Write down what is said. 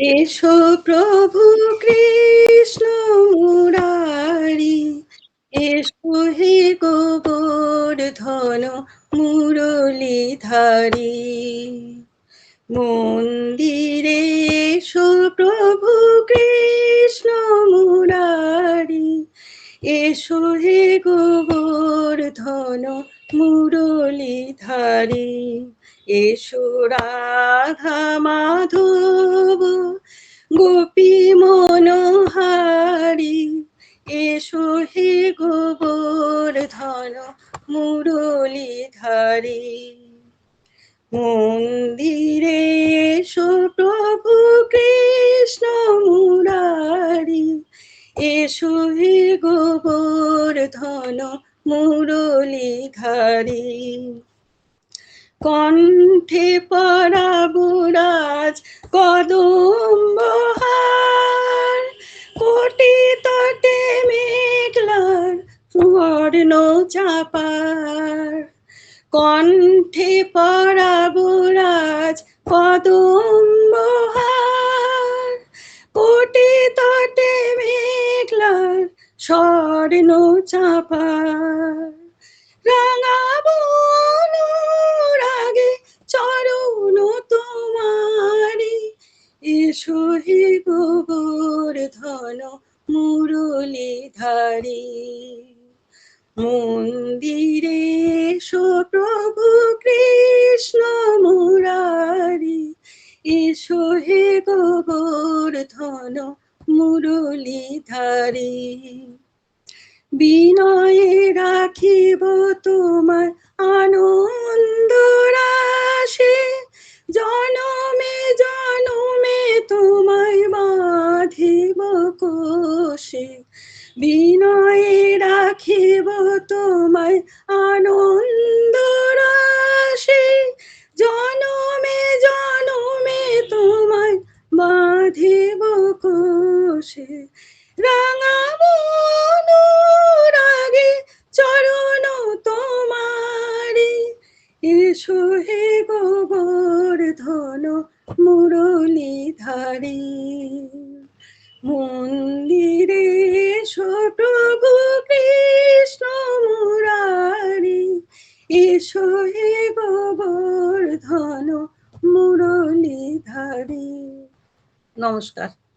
এসো প্রভু কৃষ্ণ মুরারি, এসো হে গোবর গোবর্ধন মুরলীধারী। মন্দিরে এসো প্রভু কৃষ্ণ মুরারি, এসো হে গোবর্ধন মুরলীধারী, এসো রাধা মাধব, গোপী মনোহারি, এসো হে গোবর্ধন মুরলীধারী। মন্দিরে এসো প্রভু কৃষ্ণ মুরারি, এসো হে গোবর্ধন মুরলীধারী কণ্ঠে পরাবুরাজ কদম্বহার কোটি তটে মেঘলার সুবর্ণ চাপার। কণ্ঠে পরাবুরাজ কদম্বহার স্বর্ণ চাপার রাঙাবো চরণ তোমারি এসো হে গোবর্ধন মুরলীধারী মন্দিরে এসো প্রভু কৃষ্ণ মুরারি। এসো হে গোবর্ধন মুরলীধারী বিনয়ে রাখিব তোমার আনন্দ রাশি। জনমে জনমে তোমায় বাঁধিব কোষে। বিনয়ে রাখিব তোমায় আনন্দ হে গোবর্ধন মুরলীধারী মন্দিরে এসো প্রভু কৃষ্ণ মুরারি। এসো হে গোবর্ধন মুরলীধারী নমস্কার।